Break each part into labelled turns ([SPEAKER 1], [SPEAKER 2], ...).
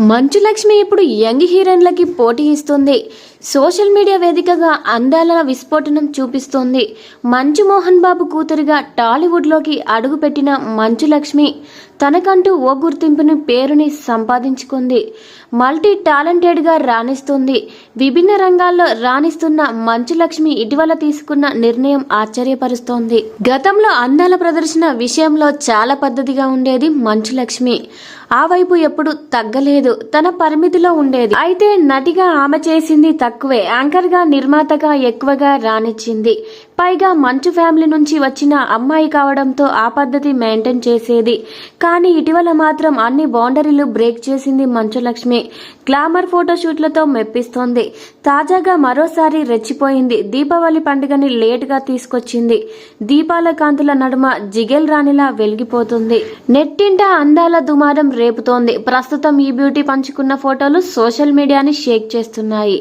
[SPEAKER 1] మంచు లక్ష్మి ఇప్పుడు యంగ్ హీరోయిన్లకి పోటీ ఇస్తుంది. సోషల్ మీడియా వేదికగా అందాల విస్ఫోటనం చూపిస్తోంది. మంచు మోహన్ బాబు కూతురుగా టాలీవుడ్లోకి అడుగుపెట్టిన మంచు లక్ష్మి తనకంటూ ఓ గుర్తింపుని పేరుని సంపాదించుకుంది. మల్టీ టాలెంటెడ్గా రాణిస్తుంది. విభిన్న రంగాల్లో రాణిస్తున్న మంచు లక్ష్మి ఇటీవల తీసుకున్న నిర్ణయం ఆశ్చర్యపరుస్తోంది. గతంలో అందాల ప్రదర్శన విషయంలో చాలా పద్ధతిగా ఉండేది మంచు లక్ష్మి ఆ వైపు ఎప్పుడు తగ్గలేదు. తన పరిమితిలో ఉండేది. అయితే నటిగా ఆమె చేసింది తక్కువే. యాంకర్గా నిర్మాతగా ఎక్కువగా రానిచ్చింది పైగా మంచు ఫ్యామిలీ నుంచి వచ్చిన అమ్మాయి కావడంతో ఆ పద్ధతి మెయింటైన్ చేసేది. కానీ ఇటీవల మాత్రం అన్ని బౌండరీలు బ్రేక్ చేసింది మంచులక్ష్మి. గ్లామర్ ఫోటోషూట్లతో మెప్పిస్తోంది. తాజాగా మరోసారి రెచ్చిపోయింది. దీపావళి పండుగని లేటుగా తీసుకొచ్చింది. దీపాల కాంతుల నడుమ జిగేల్ రాణిలా వెలిగిపోతుంది. నెట్టింట అందాల దుమారం రేపుతోంది. ప్రస్తుతం ఈ బ్యూటీ పంచుకున్న ఫోటోలు సోషల్ మీడియాని షేక్ చేస్తున్నాయి.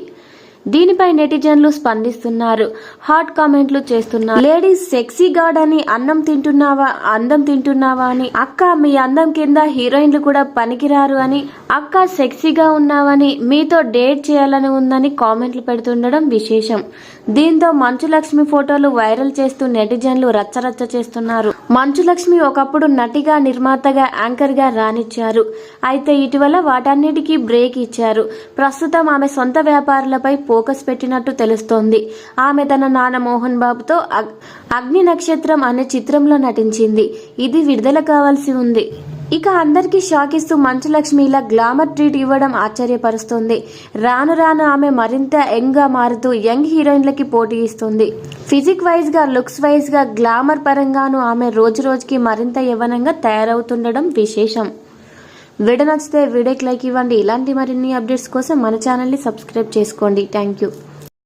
[SPEAKER 1] దీనిపై నెటిజన్లు స్పందిస్తున్నారు. హాట్ కామెంట్లు చేస్తున్నారు. లేడీస్ సెక్సీ గాడ్ అని అన్నం తింటున్నావా అందం తింటున్నావా అని. అక్క మీ అందం కింద హీరోయిన్లు కూడా పనికిరారు అని. అక్క సెక్సీగా ఉన్నావని మీతో డేట్ చేయాలని ఉందని కామెంట్లు పెడుతుండడం విశేషం. దీంతో మంచులక్ష్మి ఫోటోలు వైరల్ చేస్తూ నెటిజన్లు రచ్చరచ్చ చేస్తున్నారు. మంచులక్ష్మి ఒకప్పుడు నటిగా నిర్మాతగా యాంకర్గా రానిచ్చారు అయితే ఇటీవల వాటన్నిటికీ బ్రేక్ ఇచ్చారు. ప్రస్తుతం ఆమె సొంత వ్యాపారులపై ఫోకస్ పెట్టినట్టు తెలుస్తోంది. ఆమె తన నాన్న మోహన్ బాబుతో అగ్- అగ్ని నక్షత్రం అనే చిత్రంలో నటించింది. ఇది విడుదల కావాల్సి ఉంది. ఇక అందరికీ షాక్ ఇస్తూ మంచులక్ష్మి ఇలా గ్లామర్ ట్రీట్ ఇవ్వడం ఆశ్చర్యపరుస్తుంది. రాను రాను ఆమె మరింత యంగ్గా మారుతూ యంగ్ హీరోయిన్లకి పోటీ ఇస్తుంది. ఫిజిక్ వైజ్గా లుక్స్ వైజ్గా గ్లామర్ పరంగాను ఆమె రోజు రోజుకి మరింత యవనంగా తయారవుతుండడం విశేషం. వీడియో నచ్చితే వీడియోకి లైక్ ఇవ్వండి. ఇలాంటి మరిన్ని అప్డేట్స్ కోసం మన ఛానల్ని సబ్స్క్రైబ్ చేసుకోండి. Thank you